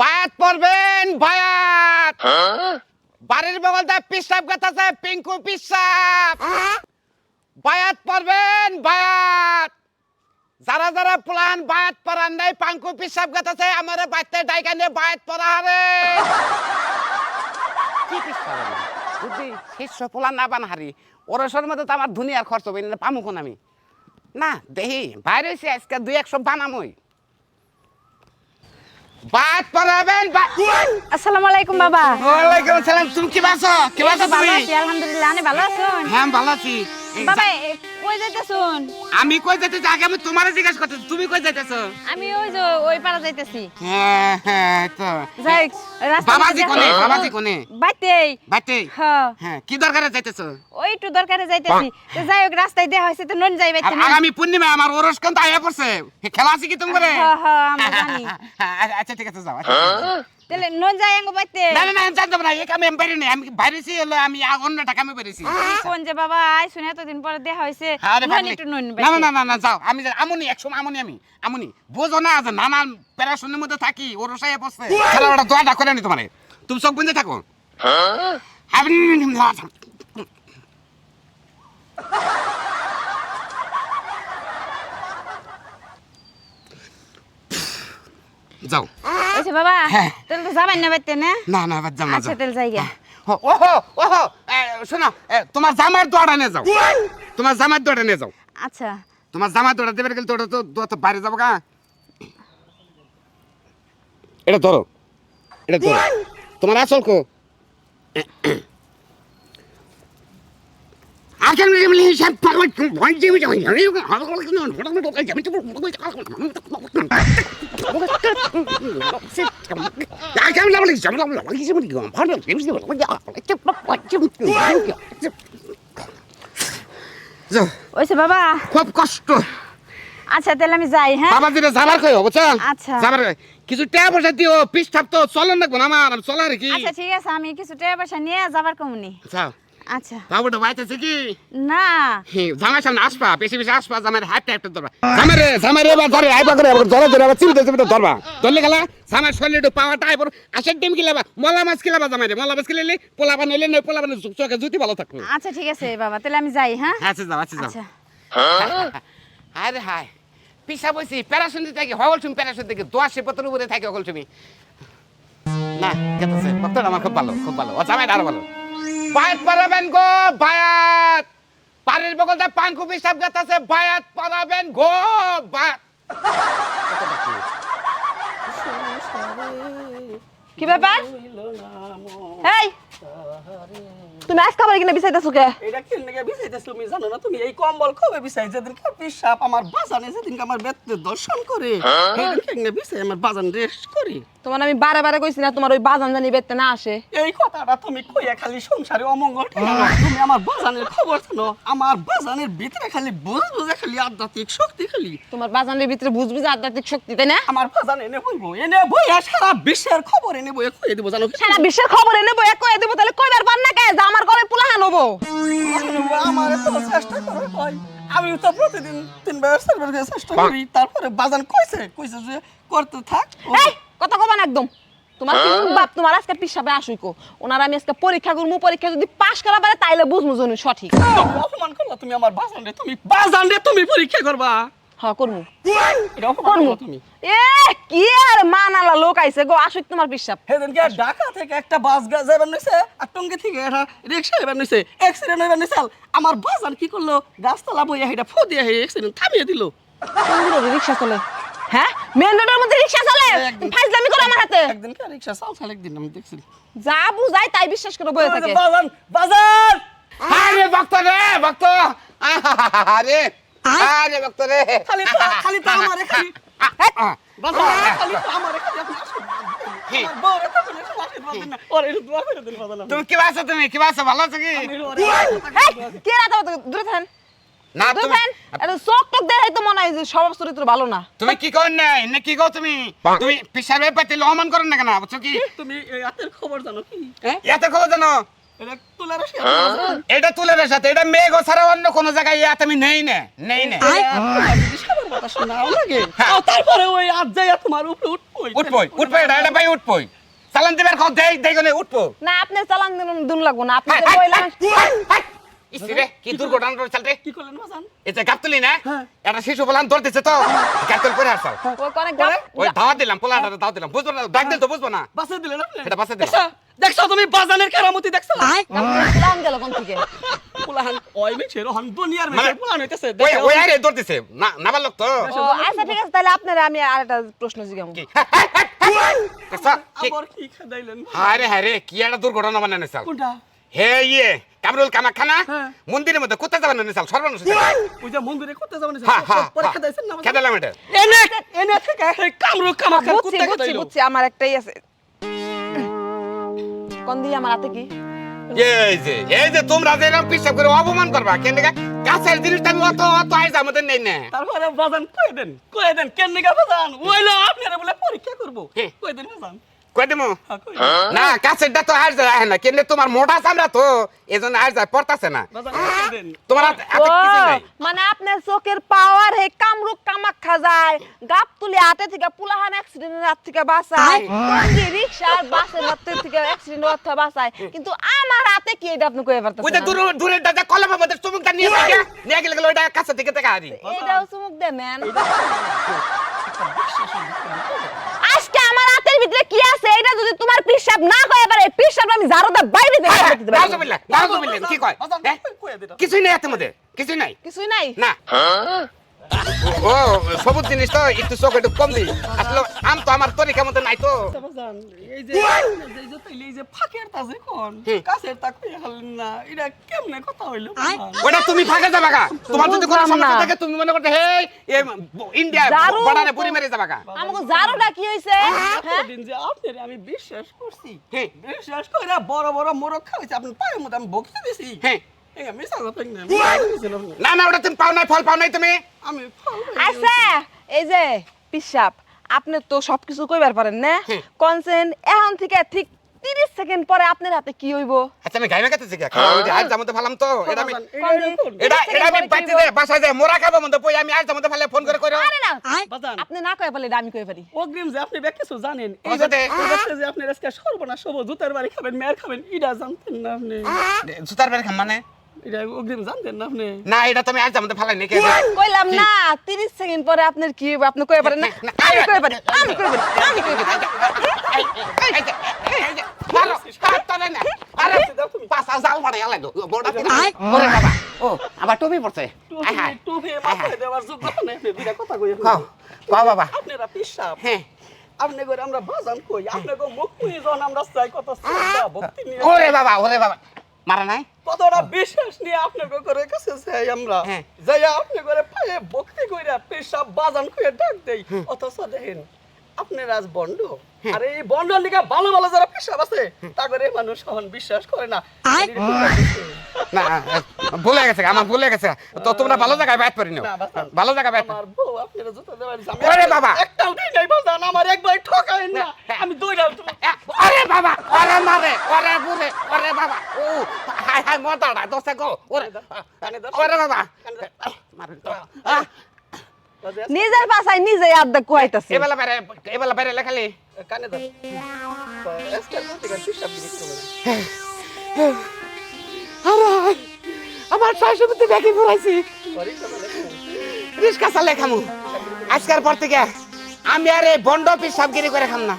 বায়াত পড়বেন বায়াত। বাড়ির বগলটা পিসাব গাতাছে পিঙ্কু পিসাব। বায়াত পড়বেন বায়াত। যারা যারা প্লান বায়াত পড়ান নাই পাঙ্কু পিসাব গাতাছে আমারে বাইতে ডাইকা নিয়ে বায়াত পড়া হারে। কি পিসাব বুদ্ধি শিষ্য প্লান না বান হারি ওরসের মধ্যে তো আমার দুনিয়ার খরচ হবে না পামু কোন আমি? না দেহি বাইরে হয়েছে আজকে দুই একশো বানামই। বায়াত পড়াবেন আসসালামু আলাইকুম বাবা। ওয়ালাইকুম আসসালাম তুমি কি বাসো কি ভালো তুমি আলহামদুলিল্লাহ আমি ভালো আছি হ্যাঁ ভালো আছি। বাবা কই যাইতেছুন? আমি কই যাইতেছি? আগে আমি তোমারে জিজ্ঞেস করতে তুমি কই যাইতেছো? আমি ওই যে ওই পাড়া যাইতেছি। হ্যাঁ হ্যাঁ তো। যাই রাস্তা বাবাজি কোনে? বাবাজি কোনে? বাইতেই বাইতে হ্যাঁ হ্যাঁ কি দরকারে যাইতেছো? ওই একটু দরকারে যাইতেছি। তো যাই হোক রাস্তায় দেয়া হয়েছে তো নন যাই বাইতে আগামী পূর্ণিমা আমার ওরস কিন্তু আয়া পড়ছে। খেলা আছে কি তুমি করে হ্যাঁ হ্যাঁ আমরা জানি। আচ্ছা ঠিক আছে যাও আচ্ছা, আছে। তাহলে নন যাই আঙ্গো বাইতে। না না না আমি জানতাম না এই কামে আমি বাইরে নেই আমি বাইরেছি হলো আমি অন্য টাকা আমি বেরিয়েছি। কোন যে বাবা আই শুনে এত দিন পরে দেখা নন না না না না না যাও আমি যাই- আমুনি একসময় আমুনি আমি আমুনি। বোঝো না যে নানান প্যারাশনের মধ্যে থাকি ওর সাইয়ে বসছে। খেলা ওটা দোয়াটা করে নি তোমারে। তুমি চোখ বুঝে থাকো। আমি যাও। আচ্ছা বাবা হ্যাঁ। তাহলে তো যাবেন না বাইতে না না না বাদ যাও না আচ্ছা যাও তাহলে যাই গে ও- ওহো ওহো এ, শোনো এ, তোমার জামার দোয়াটা নিয়ে যাও তোমার জামার দোয়াটা নিয়ে যাও আচ্ছা তোমার জামা দোড়া দেবে গেলে তোটা তো দোয়া তো বাইরে যাব গা এটা ধরো এটা ধরো তোমার আসল কো আজকাল মিলে সব পাগল ভয় যে যাই ওইছে বাবা। খুব কষ্ট। আচ্ছা তাহলে আমি যাই হ্যাঁ? বাবা যেটা যাবার কই বুঝছ আচ্ছা। যাবার। কিছু টাকা পয়সা দিও পিস্তাব তো চলন না আমার আমি চলার কি? আচ্ছা ঠিক আছে আমি কিছু টাকা পয়সা নিয়ে যাবার কমুনি। যাও। আচ্ছা। বাবুটা বাইতেছে কি? না। হে, জামার সামনে আসবা বেশি বেশি আসবা জামার হাইটটা হাইটটা ধরবা। জামার জামার এবার ধরে আইবা করে আবার ধরে ধরে আবার চিবিতে চিবিতে ধরবা। ধরলে গেলা জামার শরীরে একটু পাওয়াটা আইবার আশের ডিম কিলাবা মলা মাছ কিলাবা জামাই রে? মলা মাছ কিলালে পোলাবা নইলে নয় পোলাবা চোখে জুতি ভালো থাকবে। আচ্ছা ঠিক আছে বাবা তাহলে আমি যাই হ্যাঁ? আচ্ছা যাও আচ্ছা যাও। আচ্ছা। আরে হায়। পিসা বসি প্যারাশুন দিতে থাকি হগল তুমি প্যারাশুন থেকে দোয়াশে পত্র উপরে থাকি হগল তুমি না কেতেছে ভক্তটা আমার খুব ভালো খুব ভালো। ও জামাই আরও ভালো। বায়াত পালাবেন গো, বায়াত। পানির বগলটা পাঙ্কু পিসাব আছে বায়াত পালাবেন গো, বায়াত। কি ব্যাপার? এই তুমি আজ খাবার কিনে বিছাইতেছো কে? এটা কেন বিছাইতেছ তুমি? জানো না তুমি? এই কম্বল কবে বিছাই? যেদিন পিসাব আমার বাজানে যেদিন আমার বেতে দর্শন করে সেদিন কেন বিছাই? আমার বাজান রেস্ট করি। তোমার আমি বারে বারে কইছি না তোমার ওই বাজান জানি বেতে না আসে। এই কথাটা তুমি কইয়া খালি সংসারে অমঙ্গল তুমি আমার বাজানের খবর শোনো। আমার বাজানের ভিতরে খালি বুঝ বুঝে খালি আধ্যাত্মিক শক্তি খালি। তোমার বাজানের ভিতরে বুঝবি যে আধ্যাত্মিক শক্তি তাই না? আমার বাজান এনে বইবো। এনে বইয়া সারা বিশ্বের খবর এনে বইয়া কইয়া দেবো জানো সারা বিশ্বের খবর এনে বইয়া কয়ে দেবো তাহলে কইবার পার না কে? যে আমার ঘরে পোলা হানবো আমার তো চেষ্টা করো কই আমি তো প্রতিদিন তিনবার চারবার করে চেষ্টা করি। তারপরে বাজান কইছে কইছে যে করতে থাক। এই কথা কবা না একদম। তোমার কি বাপ তোমার আজকে পিসাবে আসুই কো ওনার আমি আজকে পরীক্ষা করব পরীক্ষা যদি পাশ করা পারে তাইলে বুঝব জন্য সঠিক। অপমান করলা তুমি আমার বাজান রে তুমি বাজান রে তুমি পরীক্ষা করবা। হ্যাঁ করব করব তুমি। এ কি আর মানালা লোক আইছে গো আসুক তোমার পিসাব সেদিন কে ঢাকা থেকে একটা বাস যাইবার নইছে আর টঙ্গি থেকে একটা রিক্সা এবার নইছে অ্যাক্সিডেন্ট হইবার আমার বাজান কি করল? গাছতলা বইয়া হেটা ফো দিয়া হে অ্যাক্সিডেন্ট থামিয়ে দিল। রিক্সা চলে। হ্যাঁ? মেন রোডের মধ্যে রিক্সা চলে? একদিন। ফাইজলামি করো আমার হাতে। একদিন কে রিক্সা চাল চাল একদিন আমি দেখছি। যা বুঝাই তাই বিশ্বাস করে বয়ে থাকে। বাজান বাজান! আরে ভক্ত রে ভক্ত! আরে আরে ভক্ত রে। খালি তো খালি তো আমারে খালি। তুমি কি? বাসো তুমি? কি বাসো? ভালো আছো কি? আমি ওরে এই, কে রাতা দূরে থাকেন। না তুমি এটা চোখ টোক দেখাই তো মনে হয় যে স্বভাব চরিত্র ভালো না। তুমি কি কর নাই? না কি কও তুমি? তুমি পিসাবে পাইতে লহমান করেন না কেন? বুঝছ কি? তুমি এই রাতের খবর জানো কি? হ্যাঁ এত খবর জানো? এটা তুলার সাথে এটা তুলের সাথে এটা মেঘ ছাড়া অন্য কোনো জায়গায় ইয়াত আমি নেই না নেই না। হ্যাঁ। তারপরে ওই আজ যাইয়া তোমার উপরে উঠবই উঠবই উঠবই এটা এটা ভাই উঠবই চালান দিবার খাও দেই দেই গনে উঠবো না আপনি চালান দিন দুন লাগবো না আপনি হাই, যে হাই, বইলাম হাই, হাই, হাই। ইসি রে কি দুর্ঘটনা করে চলতে? কি করলেন বাজান এই যে গাবতলি না হ্যাঁ। এটা শিশু বলান দিচ্ছে তো গাবতল করে আসল ওই কোনে গাপ ওই ধাওয়া দিলাম পোলাটা দাও দিলাম বুঝব না? ডাক দিল তো বুঝব না। বাসে দিলেন এটা বাসে দিলাম। দেখছ? তুমি বাজানের কেরামতি দেখছ? গাপ গেল কোন থেকে? পুলাহান ওই রহন দুনিয়ার মানে- পুলাহান হইতেছে ওই ওই আরে দৌড় দিছে। না লোক তো। আচ্ছা ঠিক আছে তাহলে আপনারা আমি আরেকটা প্রশ্ন জিজ্ঞাসা কি? দেখছ? আবার কি খাইলেন হায় রে হায় কি একটা দুর্ঘটনা বানানো চাল কোনটা? হে ইয়ে কামরুল কামাখানা? হ্যাঁ। মন্দিরের মধ্যে কোথায় যাবেন চাল সর্বনাশ ওই যে মন্দিরে করতে যাবেন হ্যাঁ হ্যাঁ পরীক্ষা দিয়েছেন না খেদালাম এটা। এনে এনে থেকে এই কামরু কামাখান খেদাইলো। বুঝছি আমার একটাই আছে। কোন দিয়ে আমার হাতে কি? এই যে এই যে তোমরা যে এরকম পিসাব করে অপমান করবা কেন দেখা? গাছের জিনিসটা আমি অত অত আইজ আমাদের নেই না। তারপরে বাজান কই দেন? কই দেন? কেন নিগা বাজান? ওইলো আপনারা বলে পরীক্ষা করব। হ্যাঁ। কই দেন বাজান? কই দেবো হ্যাঁ, না কাছেরটা তো আর যায় না। কেন তোমার মোটা চামড়া তো এজন্য আর যায় পড়তাছে না। তোমার মানে আপনার চোখের পাওয়ার হে কামরুক গাপ তুলে হাতে থেকে পুলাহান অ্যাক্সিডেন্টের হাত থেকে বাঁচায়। রিক্সার বাসের হাত থেকে অ্যাক্সিডেন্ট হাত থেকে বাঁচায়। কিন্তু আমার হাতে কি এটা আপনি কইতে ওই যে পারতেছেন দূর দাদা চুমুকটা নিয়ে থাকে নিয়ে গেলে গেলে ওইটা কাছে থেকে দেখা হারি। এটাও চুমুক দেন আজকে আমার হাতের ভিতরে কি আছে এটা যদি তোমার পিসাব না কয় এবারে পিসাব আমি জারুদা বাইরে দিতে পারব নাউজুবিল্লাহ নাউজুবিল্লাহ কি কয় হ্যাঁ? কিছুই নাই হাতের মধ্যে কিছুই নাই কিছুই নাই না ও সবুজ জিনিস তো একটু চোখ একটু কম দিই। আসলে আম তো আমার তরিকা মতো নাই তো। এই যে এই যে তাইলে এই যে ফাঁকের তাজে কোন? কাছের তা কই হালেন না? এটা কেমনে কথা হইল ওটা তুমি ফাঁকে যাবা গা। তোমার যদি কোনো সমস্যা থাকে তুমি মনে করতে হে ইন্ডিয়া দারু। বর্ডারে মেরে যাবা গা। আমাকে জারুটা কি হইছে? হ্যাঁ? যে আপনার আমি বিশ্বাস করছি। বিশ্বাস করে বড় বড় মোরগ খাইছে আপনার পায়ের মধ্যে আমি বকতে দিছি। হ্যাঁ না না। না না ওটা তুমি পাও নাই ফল পাও নাই তুমি। আমি আচ্ছা এই যে পিসাব আপনি তো সবকিছু কইবার পারেন না? কনসেন এখন থেকে ঠিক 30 সেকেন্ড পরে আপনার হাতে কি হইব? আচ্ছা আমি গাইমা কাছে জিগা ওই যে জামতে ফালাম তো এটা আমি এটা এটা আমি সেকেন্ড পরে কি বাইতে হইব? দে বাসায় যায় মোরা খাব মধ্যে পই আমি আজ জামতে ফালে ফোন করে কইরো। আরে না আপনি না কয়ে পারলে আমি কয়ে পারি অগ্রিম যে আপনি ব্যাগ কিছু জানেন এই। ব্যাগটা যে আপনি আজকে সর্বনাশ হব জুতার বাড়ি খাবেন মেয়ের খাবেন এটা জানতেন না আপনি। খাম মানে? এটা অগ্রিম জানতেন না আপনি? না এটা তুমি আজ জামতে ফালাই নাকি কইলাম না 30 সেকেন্ড পরে আপনার কি হইব? আপনি কয়ে পারেন না? আমি না, কয়ে পারি আমি কয়ে পারি আমি কয়ে পারি এই যে, এই যে, মারো, হাত তোলে না। আরে, পাছা জাল মারে আলাই দো, বড়টা দিলে। ওরে বাবা, ও, আবার টুপি পড়ছে। আয় টুপি মাথায় দেওয়ার যোগ্যতা নেই আপনি দুইটা কথা কই কও, কও বাবা। আপনারা পিসাব হ্যাঁ। আপনি করে আমরা বাজান কই আপনি মুখ পুই যখন আমরা চাই কত শ্রদ্ধা ভক্তি নিয়ে। ওরে বাবা, ওরে বাবা। মারা নাই? কতটা বিশ্বাস নিয়ে আপনি গো করে কাছে চাই আমরা। হ্যাঁ। যাই আপনি করে পায়ে ভক্তি কইরা পেশাব বাজান কইরা ডাক দেই। অথচ দেখেন আপনার আজ বন্ড আর এই বন্ডর লিগে ভালো ভালো যারা পেশাব আছে তা করে মানুষ এখন বিশ্বাস করে না। না, ভুলে গেছে, আমার ভুলে গেছে। তো তোমরা ভালো জায়গায় বাইট পারি না, ভালো জায়গায় বাইট আমার বউ আপনারা জুতা দেওয়ার আমি বাবা! একটা উঠেই নাই বাজান আমার একবার ঠকাইন না আমি দুইটা ওরে বাবা, ওরে মারে, ওরে বুড়ে, ওরে বাবা। ও, হায় হায়, মরদাটা, দোষে গো। ওরে, ওরে বাবা। মারেন তো। নিজের পাশায় নিজে আড্ডা কুয়াইতাছে এবেলা বাইরে, এবেলা বাইরে লেখালি। কানে দাও আরে, আমার শাশুড়িতে ব্যাগে কথা রিস্কা চালে খামু আজকের পর থেকে আমি আর এই বন্ড পিসাবগিরি করে খাম না